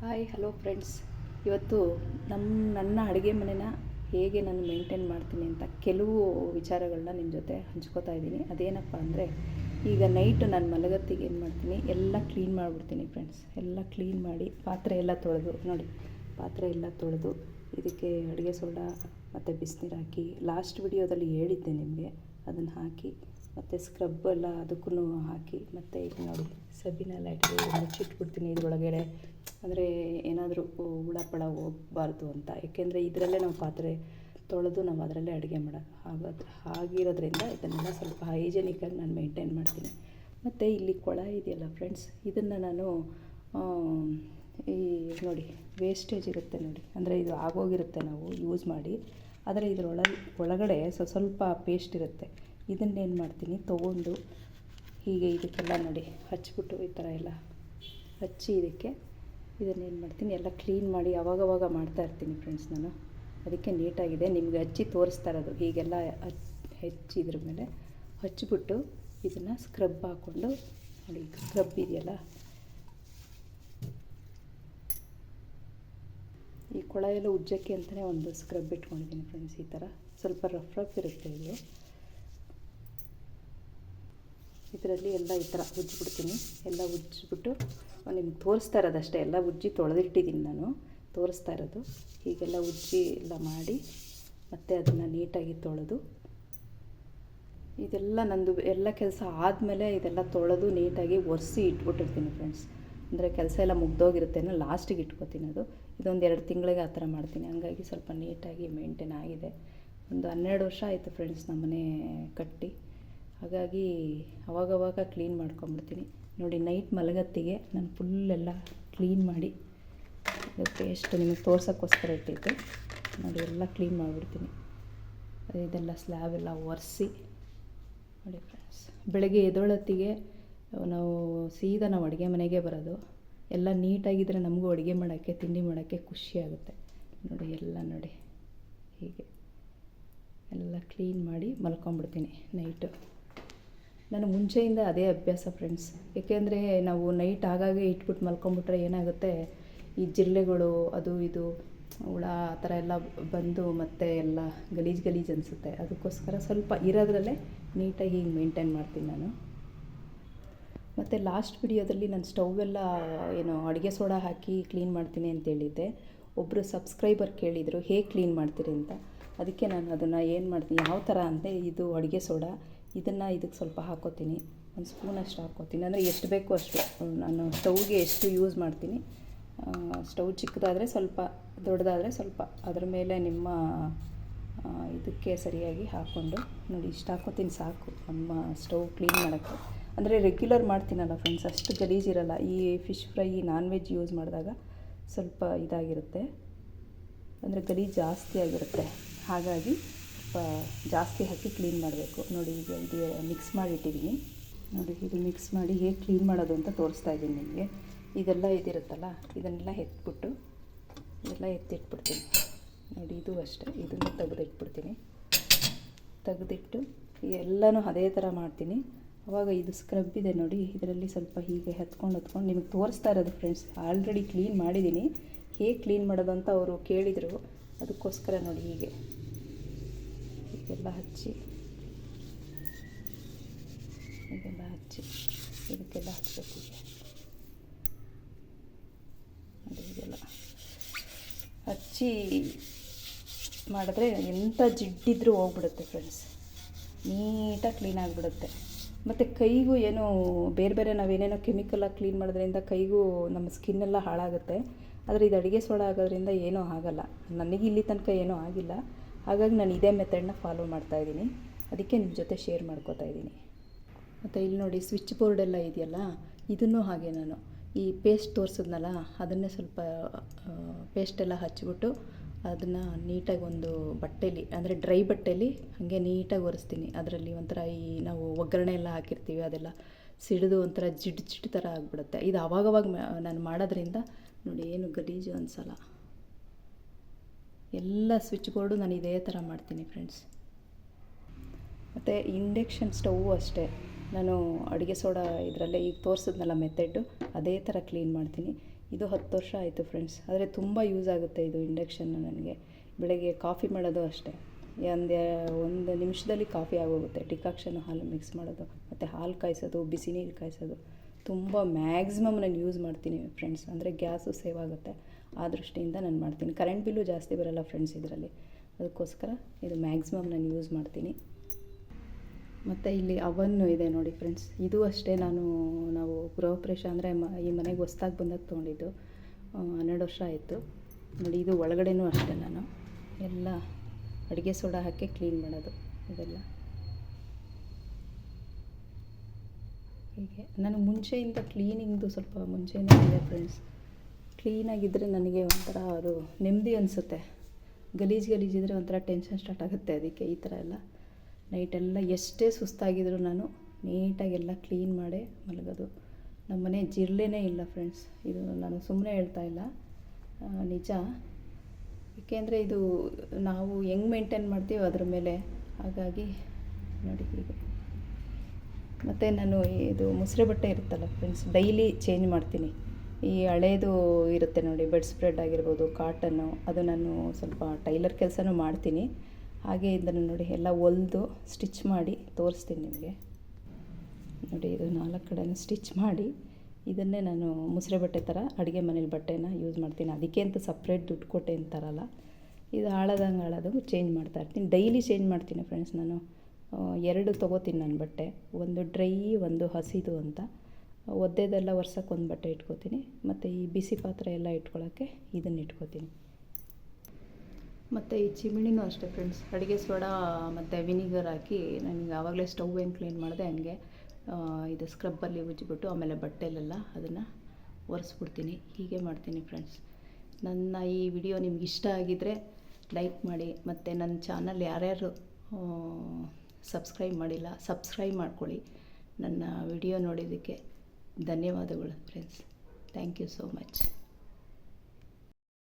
Hi hello friends ಇವತ್ತು ನಮ್ಮ ನನ್ನ ಅಡುಗೆ ಮನೆನ ಹೇಗೆ ನಾನು ಮೇಂಟೈನ್ ಮಾಡ್ತೀನಿ ಅಂತ ಕೆಲವು ವಿಚಾರಗಳನ್ನ ನಿಮ್ಮ ಜೊತೆ ಹಂಚ್ಕೋತಾ ಇದ್ದೀನಿ. ಅದೇನಪ್ಪ ಅಂದರೆ, ಈಗ ನೈಟ್ ನಾನು ಮಲಗತ್ತಿಗೆ ಏನು ಮಾಡ್ತೀನಿ, ಎಲ್ಲ ಕ್ಲೀನ್ ಮಾಡಿಬಿಡ್ತೀನಿ ಫ್ರೆಂಡ್ಸ್ ಎಲ್ಲ ಕ್ಲೀನ್ ಮಾಡಿ ಪಾತ್ರೆ ಎಲ್ಲ ತೊಳೆದು, ನೋಡಿ, ಪಾತ್ರೆ ಎಲ್ಲ ತೊಳೆದು, ಇದಕ್ಕೆ ಅಡುಗೆ ಸೋಡಾ ಮತ್ತು ಬಿಸಿನೀರು ಹಾಕಿ ಲಾಸ್ಟ್ ವಿಡಿಯೋದಲ್ಲಿ ಹೇಳಿದ್ದೆ ನಿಮಗೆ, ಅದನ್ನು ಹಾಕಿ ಮತ್ತು ಸ್ಕ್ರಬ್ ಎಲ್ಲ ಅದಕ್ಕೂ ಹಾಕಿ, ಮತ್ತು ಈಗ ನೋಡಿ ಸಬ್ಬಿನೆಲ್ಲ ಇಟ್ಟು ಮುಚ್ಚಿಟ್ಬಿಡ್ತೀನಿ ಇದ್ರೊಳಗಡೆ. ಅಂದರೆ ಏನಾದರೂ ಹುಳ ಪಳ ಹೋಗಬಾರ್ದು ಅಂತ. ಏಕೆಂದರೆ ಇದರಲ್ಲೇ ನಾವು ಪಾತ್ರೆ ತೊಳೆದು ನಾವು ಅದರಲ್ಲೇ ಅಡುಗೆ ಮಾಡೋದು ಹಾಗಾದ್ರೆ ಹಾಗಿರೋದ್ರಿಂದ ಇದನ್ನೆಲ್ಲ ಸ್ವಲ್ಪ ಹೈಜೆನಿಕ್ಕಾಗಿ ನಾನು ಮೇಂಟೈನ್ ಮಾಡ್ತೀನಿ. ಮತ್ತು ಇಲ್ಲಿ ಕೊಳ ಇದೆಯಲ್ಲ ಫ್ರೆಂಡ್ಸ್ ಇದನ್ನು ನಾನು ಈ ನೋಡಿ ವೇಸ್ಟೇಜ್ ಇರುತ್ತೆ ನೋಡಿ. ಅಂದರೆ ಇದು ಆಗೋಗಿರುತ್ತೆ ನಾವು ಯೂಸ್ ಮಾಡಿ. ಆದರೆ ಇದರೊಳಗೆ, ಒಳಗಡೆ ಸ್ವ ಸ್ವಲ್ಪ ಪೇಸ್ಟ್ ಇರುತ್ತೆ. ಇದನ್ನೇನು ಮಾಡ್ತೀನಿ? ತೊಗೊಂಡು ಹೀಗೆ ಇದಕ್ಕೆಲ್ಲ ನೋಡಿ ಹಚ್ಚಿಬಿಟ್ಟು ಈ ಥರ ಎಲ್ಲ ಹಚ್ಚಿ ಇದಕ್ಕೆ ಇದನ್ನೇನು ಮಾಡ್ತೀನಿ? ಎಲ್ಲ ಕ್ಲೀನ್ ಮಾಡಿ ಅವಾಗವಾಗ ಮಾಡ್ತಾ ಇರ್ತೀನಿ ಫ್ರೆಂಡ್ಸ್ ನಾನು. ಅದಕ್ಕೆ ನೀಟಾಗಿದೆ ನಿಮಗೆ ಹಚ್ಚಿ ತೋರಿಸ್ತಾ ಇರೋದು. ಹೀಗೆಲ್ಲ ಹೆಚ್ಚಿದ್ರ ಮೇಲೆ ಹಚ್ಚಿಬಿಟ್ಟು ಇದನ್ನು ಸ್ಕ್ರಬ್ ಹಾಕ್ಕೊಂಡು ನೋಡಿ ಸ್ಕ್ರಬ್ ಇದೆಯಲ್ಲ? ಈ ಕೊಳ ಎಲ್ಲ ಉಜ್ಜಕ್ಕೆ ಅಂತಲೇ ಒಂದು ಸ್ಕ್ರಬ್ ಇಟ್ಕೊಂಡಿದ್ದೀನಿ ಫ್ರೆಂಡ್ಸ್ ಈ ಥರ. ಸ್ವಲ್ಪ ರಫ್ ರಫ್ ಇರುತ್ತೆ ಇದು. ಇದರಲ್ಲಿ ಎಲ್ಲ ಈ ಥರ ಉಜ್ಜಿಬಿಡ್ತೀನಿ. ಎಲ್ಲ ಉಜ್ಜಿಬಿಟ್ಟು ನಿಮ್ಗೆ ತೋರಿಸ್ತಾ ಇರೋದು ಅಷ್ಟೇ ಎಲ್ಲ ಉಜ್ಜಿ ತೊಳೆದಿಟ್ಟಿದ್ದೀನಿ ನಾನು. ತೋರಿಸ್ತಾ ಇರೋದು. ಹೀಗೆಲ್ಲ ಉಜ್ಜಿ ಎಲ್ಲ ಮಾಡಿ ಮತ್ತು ಅದನ್ನು ನೀಟಾಗಿ ತೊಳೆದು ಇದೆಲ್ಲ ನಂದು ಎಲ್ಲ ಕೆಲಸ ಆದಮೇಲೆ ಇದೆಲ್ಲ ತೊಳೆದು ನೀಟಾಗಿ ಒರೆಸಿ ಇಟ್ಬಿಟ್ಟಿರ್ತೀನಿ ಫ್ರೆಂಡ್ಸ್. ಅಂದರೆ ಕೆಲಸ ಎಲ್ಲ ಮುಗ್ದೋಗಿರುತ್ತೆ ಲಾಸ್ಟಿಗೆ ಇಟ್ಕೋತೀನಿ ಅದು. ಇದೊಂದು ಎರಡು ತಿಂಗಳಿಗೆ ಆ ಥರ ಮಾಡ್ತೀನಿ. ಹಂಗಾಗಿ ಸ್ವಲ್ಪ ನೀಟಾಗಿ ಮೇಂಟೈನ್ ಆಗಿದೆ. ಒಂದು ಹನ್ನೆರಡು ವರ್ಷ ಆಯಿತು ಫ್ರೆಂಡ್ಸ್ ನಮ್ಮನೆ ಕಟ್ಟಿ. ಹಾಗಾಗಿ ಅವಾಗವಾಗ ಕ್ಲೀನ್ ಮಾಡ್ಕೊಂಬಿಡ್ತೀನಿ ನೋಡಿ ನೈಟ್ ಮಲಗತ್ತಿಗೆ ನಾನು ಫುಲ್ಲೆಲ್ಲ ಕ್ಲೀನ್ ಮಾಡಿ ಇದಕ್ಕೆ ನಿಮಗೆ ತೋರ್ಸೋಕ್ಕೋಸ್ಕರ ಇಟ್ಟಿದ್ದೆ. ನೋಡಿ, ಎಲ್ಲ ಕ್ಲೀನ್ ಮಾಡಿಬಿಡ್ತೀನಿ. ಇದೆಲ್ಲ ಸ್ಲ್ಯಾಬ್ ಎಲ್ಲ ಒರೆಸಿ, ನೋಡಿ ಫ್ರೆಂಡ್ಸ್ ಬೆಳಗ್ಗೆ ಎದ್ದೊಳತ್ತಿಗೆ ನಾವು ಸೀದಾ ನಾವು ಅಡುಗೆ ಮನೆಗೆ ಬರೋದು. ಎಲ್ಲ ನೀಟಾಗಿದ್ದರೆ ನಮಗೂ ಅಡುಗೆ ಮಾಡೋಕ್ಕೆ, ತಿಂಡಿ ಮಾಡೋಕ್ಕೆ ಖುಷಿಯಾಗುತ್ತೆ ನೋಡಿ, ಎಲ್ಲ ನೋಡಿ, ಹೀಗೆ. ಎಲ್ಲ ಕ್ಲೀನ್ ಮಾಡಿ ಮಲ್ಕೊಂಬಿಡ್ತೀನಿ ನೈಟು ನಾನು ಮುಂಚೆಯಿಂದ ಅದೇ ಅಭ್ಯಾಸ ಫ್ರೆಂಡ್ಸ್ ಏಕೆಂದರೆ ನಾವು ನೈಟ್ ಆಗಾಗೆ ಇಟ್ಬಿಟ್ಟು ಮಲ್ಕೊಂಬಿಟ್ರೆ ಏನಾಗುತ್ತೆ? ಈ ಜಿರಳೆಗಳು ಅದು ಇದು, ಹುಳ, ಆ ಥರ ಎಲ್ಲ ಬಂದು ಮತ್ತೆ ಎಲ್ಲ ಗಲೀಜು ಗಲೀಜು ಅನಿಸುತ್ತೆ. ಅದಕ್ಕೋಸ್ಕರ ಸ್ವಲ್ಪ ಇರೋದ್ರಲ್ಲೇ ನೀಟಾಗಿ ಹೀಗೆ ಮೇಂಟೈನ್ ಮಾಡ್ತೀನಿ ನಾನು. ಮತ್ತು ಲಾಸ್ಟ್ ವಿಡಿಯೋದಲ್ಲಿ ನಾನು ಸ್ಟೌವೆಲ್ಲ ಏನು, ಅಡುಗೆ ಸೋಡಾ ಹಾಕಿ ಕ್ಲೀನ್ ಮಾಡ್ತೀನಿ ಅಂತ ಹೇಳಿದ್ದೆ. ಒಬ್ಬರು ಸಬ್ಸ್ಕ್ರೈಬರ್ ಕೇಳಿದರು, ಹೇಗೆ ಕ್ಲೀನ್ ಮಾಡ್ತೀರಿ ಅಂತ? ಅದಕ್ಕೆ ನಾನು ಅದನ್ನು ಏನು ಮಾಡ್ತೀನಿ, ಯಾವ ಥರ ಅಂದರೆ ಇದು ಅಡುಗೆ ಸೋಡಾ ಇದನ್ನು ಇದಕ್ಕೆ ಸ್ವಲ್ಪ ಹಾಕೋತೀನಿ. ಒಂದು ಸ್ಪೂನ್ ಅಷ್ಟು ಹಾಕೋತೀನಿ. ಅಂದರೆ ಎಷ್ಟು ಬೇಕೋ ಅಷ್ಟು. ನಾನು ಸ್ಟೌವ್ಗೆ ಎಷ್ಟು ಯೂಸ್ ಮಾಡ್ತೀನಿ. ಸ್ಟವ್ ಚಿಕ್ಕದಾದರೆ ಸ್ವಲ್ಪ, ದೊಡ್ಡದಾದರೆ ಸ್ವಲ್ಪ. ಅದರ ಮೇಲೆ ನಿಮ್ಮ ಇದಕ್ಕೆ ಸರಿಯಾಗಿ ಹಾಕ್ಕೊಂಡು ನೋಡಿ, ಇಷ್ಟು ಹಾಕೋತೀನಿ ಸಾಕು. ನಮ್ಮ ಸ್ಟವ್ ಕ್ಲೀನ್ ಮಾಡೋಕ್ಕೆ. ಅಂದರೆ ರೆಗ್ಯುಲರ್ ಮಾಡ್ತೀನಲ್ಲ ಫ್ರೆಂಡ್ಸ್ ಅಷ್ಟು ಗಲೀಜಿರಲ್ಲ ಈ fish fry non veg use ಮಾಡಿದಾಗ ಸ್ವಲ್ಪ ಇದಾಗಿರುತ್ತೆ. ಅಂದರೆ ಗಲೀಜು ಜಾಸ್ತಿ ಆಗಿರುತ್ತೆ. ಹಾಗಾಗಿ ಸ್ವಲ್ಪ ಜಾಸ್ತಿ ಹಾಕಿ ಕ್ಲೀನ್ ಮಾಡಬೇಕು. ನೋಡಿ ಈಗ ಇದು ಮಿಕ್ಸ್ ಮಾಡಿಟ್ಟಿದ್ದೀನಿ ನೋಡಿ ಇದು ಮಿಕ್ಸ್ ಮಾಡಿ ಹೇಗೆ ಕ್ಲೀನ್ ಮಾಡೋದು ಅಂತ ತೋರಿಸ್ತಾ ಇದ್ದೀನಿ ನಿಮಗೆ. ಇದೆಲ್ಲ ಇದಿರುತ್ತಲ್ಲ, ಇದನ್ನೆಲ್ಲ ಎತ್ಬಿಟ್ಟು, ಇದೆಲ್ಲ ಎತ್ತಿಟ್ಬಿಡ್ತೀನಿ. ನೋಡಿ ಇದು ಅಷ್ಟೇ, ಇದನ್ನು ತೆಗೆದಿಟ್ಬಿಡ್ತೀನಿ. ತೆಗೆದಿಟ್ಟು ಎಲ್ಲನೂ ಅದೇ ಥರ ಮಾಡ್ತೀನಿ. ಅವಾಗ ಇದು ಸ್ಕ್ರಬ್ ಇದೆ ನೋಡಿ, ಇದರಲ್ಲಿ ಸ್ವಲ್ಪ ಹೀಗೆ ಹತ್ಕೊಂಡು ಹತ್ಕೊಂಡು ನಿಮಗೆ ತೋರಿಸ್ತಾ ಇರೋದು ಫ್ರೆಂಡ್ಸ್ ಆಲ್ರೆಡಿ ಕ್ಲೀನ್ ಮಾಡಿದ್ದೀನಿ ಹೇಗೆ ಕ್ಲೀನ್ ಮಾಡೋದು ಅಂತ ಅವರು ಕೇಳಿದರು. ಅದಕ್ಕೋಸ್ಕರ ನೋಡಿ ಹೀಗೆ. ಹೀಗೆಲ್ಲ ಹಚ್ಚಿ. ಇದೆಲ್ಲ ಹಚ್ಚಿ. ಇದಕ್ಕೆಲ್ಲ ಹಚ್ಚಬೇಕು ನೋಡಿ ಹಚ್ಚಿ ಮಾಡಿದ್ರೆ ಎಂಥ ಜಿಡ್ಡಿದ್ರೂ ಹೋಗ್ಬಿಡುತ್ತೆ ಫ್ರೆಂಡ್ಸ್ ನೀಟಾಗಿ ಕ್ಲೀನ್ ಆಗಿಬಿಡುತ್ತೆ. ಮತ್ತು ಕೈಗೂ ಏನು ಬೇರೆ ಬೇರೆ ನಾವೇನೇನೋ ಕೆಮಿಕಲಾಗಿ ಕ್ಲೀನ್ ಮಾಡೋದ್ರಿಂದ ಕೈಗೂ ನಮ್ಮ ಸ್ಕಿನ್ನೆಲ್ಲ ಹಾಳಾಗುತ್ತೆ. ಆದರೆ ಇದು ಅಡುಗೆ ಸೋಡ ಆಗೋದ್ರಿಂದ ಏನೂ ಆಗಲ್ಲ. ನನಗೆ ಇಲ್ಲಿ ತನಕ ಏನೂ ಆಗಿಲ್ಲ. ಹಾಗಾಗಿ ನಾನು ಇದೇ ಮೆಥಡ್ನ ಫಾಲೋ ಮಾಡ್ತಾ ಇದ್ದೀನಿ. ಅದಕ್ಕೆ ನಿಮ್ಮ ಜೊತೆ ಶೇರ್ ಮಾಡ್ಕೋತಾ ಇದ್ದೀನಿ. ಮತ್ತು ಇಲ್ಲಿ ನೋಡಿ ಸ್ವಿಚ್ ಬೋರ್ಡ್ ಎಲ್ಲ ಇದೆಯಲ್ಲ, ಇದನ್ನು ಹಾಗೆ ನಾನು ಈ ಪೇಸ್ಟ್ ತೋರಿಸಿದ್ನಲ್ಲ, ಅದನ್ನೇ ಸ್ವಲ್ಪ ಪೇಸ್ಟೆಲ್ಲ ಹಚ್ಚಿಬಿಟ್ಟು ಅದನ್ನು ನೀಟಾಗಿ ಒಂದು ಬಟ್ಟೆಲಿ, ಅಂದರೆ ಡ್ರೈ ಬಟ್ಟೆಲಿ ಹಾಗೆ ನೀಟಾಗಿ ಒರೆಸ್ತೀನಿ. ಅದರಲ್ಲಿ ಒಂಥರ ಈ ನಾವು ಒಗ್ಗರಣೆ ಎಲ್ಲ ಹಾಕಿರ್ತೀವಿ, ಅದೆಲ್ಲ ಸಿಡಿದು ಒಂಥರ ಜಿಡ್ ಜಿಡ್ ಥರ ಆಗಿಬಿಡುತ್ತೆ. ಇದು ಆವಾಗವಾಗ ನಾನು ಮಾಡೋದ್ರಿಂದ, ನೋಡಿ ಏನು ಗಲೀಜು ಅನಿಸಲ್ಲ. ಎಲ್ಲ ಸ್ವಿಚ್ ಬೋರ್ಡು ನಾನು ಇದೇ ಥರ ಮಾಡ್ತೀನಿ ಫ್ರೆಂಡ್ಸ್. ಮತ್ತು ಇಂಡಕ್ಷನ್ ಸ್ಟವ್ ಅಷ್ಟೇ. ನಾನು ಅಡುಗೆ ಸೋಡಾ ಇದರಲ್ಲೇ ಈಗ ತೋರಿಸಿದ್ನಲ್ಲ ಮೆಥಡ್ಡು, ಅದೇ ಥರ ಕ್ಲೀನ್ ಮಾಡ್ತೀನಿ. ಇದು ಹತ್ತು ವರ್ಷ ಆಯಿತು ಫ್ರೆಂಡ್ಸ್. ಆದರೆ ತುಂಬ ಯೂಸ್ ಆಗುತ್ತೆ ಇದು ಇಂಡಕ್ಷನ್ ನನಗೆ. ಬೆಳಗ್ಗೆ ಕಾಫಿ ಮಾಡೋದು ಅಷ್ಟೇ. ಒಂದು ಒಂದು ನಿಮಿಷದಲ್ಲಿ ಕಾಫಿ ಆಗೋಗುತ್ತೆ. ಡಿಕಾಕ್ಷನ್ ಹಾಲು ಮಿಕ್ಸ್ ಮಾಡೋದು, ಮತ್ತು ಹಾಲು ಕಾಯಿಸೋದು, ಬಿಸಿ ನೀರು ಕಾಯಿಸೋದು. ತುಂಬ ಮ್ಯಾಕ್ಸಿಮಮ್ ನಾನು ಯೂಸ್ ಮಾಡ್ತೀನಿ ಫ್ರೆಂಡ್ಸ್, ಅಂದರೆ ಗ್ಯಾಸು ಸೇವ್ ಆಗುತ್ತೆ ಆ ದೃಷ್ಟಿಯಿಂದ ನಾನು ಮಾಡ್ತೀನಿ. ಕರೆಂಟ್ ಬಿಲ್ಲು ಜಾಸ್ತಿ ಬರೋಲ್ಲ ಫ್ರೆಂಡ್ಸ್ ಇದರಲ್ಲಿ. ಅದಕ್ಕೋಸ್ಕರ ಇದು ಮ್ಯಾಕ್ಸಿಮಮ್ ನಾನು ಯೂಸ್ ಮಾಡ್ತೀನಿ. ಮತ್ತು ಇಲ್ಲಿ ಅವನ್ನು ಇದೆ ನೋಡಿ ಫ್ರೆಂಡ್ಸ್. ಇದು ಅಷ್ಟೇ ನಾನು, ನಾವು ಗೃಹಪ್ರವೇಶ ಅಂದರೆ ಮ, ಈ ಮನೆಗೆ ಹೊಸ್ದಾಗಿ ಬಂದಾಗ ತೊಗೊಂಡಿದ್ದು. ಹನ್ನೆರಡು ವರ್ಷ ಆಯಿತು. ನೋಡಿ, ಇದು ಒಳಗಡೆನೂ ಅಷ್ಟೇ ನಾನು. ಎಲ್ಲ ಅಡುಗೆ ಸೋಡಾ ಹಾಕಿ ಕ್ಲೀನ್ ಮಾಡೋದು. ಇದೆಲ್ಲ. ಹೀಗೆ. ನಾನು ಮುಂಚೆಯಿಂದ ಕ್ಲೀನಿಂಗ್ದು ಸ್ವಲ್ಪ ಮುಂಚೆನೇ ಇದೆ ಫ್ರೆಂಡ್ಸ್ ಕ್ಲೀನಾಗಿದ್ದರೆ ನನಗೆ ಒಂಥರ ಅದು ನೆಮ್ಮದಿ ಅನಿಸುತ್ತೆ. ಗಲೀಜು ಗಲೀಜಿದ್ರೆ ಒಂಥರ ಟೆನ್ಷನ್ ಸ್ಟಾರ್ಟ್ ಆಗುತ್ತೆ ಅದಕ್ಕೆ ಈ ಥರ ಎಲ್ಲ. ನೈಟೆಲ್ಲ ಎಷ್ಟೇ ಸುಸ್ತಾಗಿದ್ರು ನಾನು ನೀಟಾಗೆಲ್ಲ ಕ್ಲೀನ್ ಮಾಡಿ ಮಲಗೋದು. ನಮ್ಮ ಮನೆ ಜಿರ್ಲೆನೇ ಇಲ್ಲ ಫ್ರೆಂಡ್ಸ್ ಇದು ನಾನು ಸುಮ್ಮನೆ ಹೇಳ್ತಾ ಇಲ್ಲ. ನಿಜ. ಏಕೆಂದರೆ ಇದು ನಾವು ಹೆಂಗೆ ಮೇಂಟೈನ್ ಮಾಡ್ತೀವೋ ಅದ್ರ ಮೇಲೆ. ಹಾಗಾಗಿ ನೋಡಿ ಹೀಗೆ. ಮತ್ತು ನಾನು ಇದು ಮುಸ್ರೆ ಬಟ್ಟೆ ಇರುತ್ತಲ್ಲ ಫ್ರೆಂಡ್ಸ್ ಡೈಲಿ ಚೇಂಜ್ ಮಾಡ್ತೀನಿ. ಈ ಹಳೇದು ಇರುತ್ತೆ ನೋಡಿ ಬೆಡ್ ಸ್ಪ್ರೆಡ್ ಆಗಿರ್ಬೋದು ಕಾಟನ್ನು ಅದು ನಾನು ಸ್ವಲ್ಪ ಟೈಲರ್ ಕೆಲಸನೂ ಮಾಡ್ತೀನಿ. ಹಾಗೆ ಇದನ್ನು ನೋಡಿ, ಎಲ್ಲ ಹೊಲ್ದು ಸ್ಟಿಚ್ ಮಾಡಿ ತೋರಿಸ್ತೀನಿ ನಿಮಗೆ. ನೋಡಿ, ಇದು ನಾಲ್ಕು ಕಡೆನೂ ಸ್ಟಿಚ್ ಮಾಡಿ ಇದನ್ನೇ ನಾನು ಮುಸ್ರೆ ಬಟ್ಟೆ ಥರ ಅಡುಗೆ ಮನೇಲಿ ಬಟ್ಟೆನ ಯೂಸ್ ಮಾಡ್ತೀನಿ. ಅದಕ್ಕೆ ಅಂತ ಸಪ್ರೇಟ್ ದುಡ್ಡು ಕೊಟ್ಟೆ ಅಂತಾರಲ್ಲ, ಇದು ಹಾಳದಂಗೆ ಹಾಳದಂಗೆ ಚೇಂಜ್ ಮಾಡ್ತಾ ಇರ್ತೀನಿ. ಡೈಲಿ ಚೇಂಜ್ ಮಾಡ್ತೀನಿ ಫ್ರೆಂಡ್ಸ್ ನಾನು. ಎರಡು ತೊಗೋತೀನಿ ನಾನು ಬಟ್ಟೆ. ಒಂದು ಡ್ರೈ, ಒಂದು ಹಸಿದು ಅಂತ. ಒದ್ದೆದೆಲ್ಲ ವರ್ಷಕ್ಕೆ ಒಂದು ಬಟ್ಟೆ ಇಟ್ಕೋತೀನಿ. ಮತ್ತು ಈ ಬಿಸಿ ಪಾತ್ರೆ ಎಲ್ಲ ಇಟ್ಕೊಳ್ಳೋಕ್ಕೆ ಇದನ್ನು ಇಟ್ಕೋತೀನಿ. ಮತ್ತು ಈ ಚಿಮಿಣಿನೂ ಅಷ್ಟೇ ಫ್ರೆಂಡ್ಸ್ ಅಡುಗೆ ಸೋಡಾ, ಮತ್ತು ವಿನಿಗರ್ ಹಾಕಿ ನನಗೆ ಆವಾಗಲೇ ಸ್ಟವ್ ಏನು ಕ್ಲೀನ್ ಮಾಡಿದೆ, ಹಂಗೆ ಇದು ಸ್ಕ್ರಬ್ಬಲ್ಲಿ ಉಜ್ಜಿಬಿಟ್ಟು ಆಮೇಲೆ ಬಟ್ಟೆಲೆಲ್ಲ ಅದನ್ನು ಒರೆಸ್ಬಿಡ್ತೀನಿ. ಹೀಗೆ ಮಾಡ್ತೀನಿ ಫ್ರೆಂಡ್ಸ್ ನನ್ನ ಈ ವಿಡಿಯೋ ನಿಮ್ಗೆ ಇಷ್ಟ ಆಗಿದ್ದರೆ ಲೈಕ್ ಮಾಡಿ, ಮತ್ತು ನನ್ನ ಚಾನಲ್ ಯಾರ್ಯಾರು ಸಬ್ಸ್ಕ್ರೈಬ್ ಮಾಡಿಲ್ಲ ಸಬ್ಸ್ಕ್ರೈಬ್ ಮಾಡ್ಕೊಳ್ಳಿ. ನನ್ನ ವಿಡಿಯೋ ನೋಡಿದ್ದಕ್ಕೆ ಧನ್ಯವಾದಗಳು friends thank you so much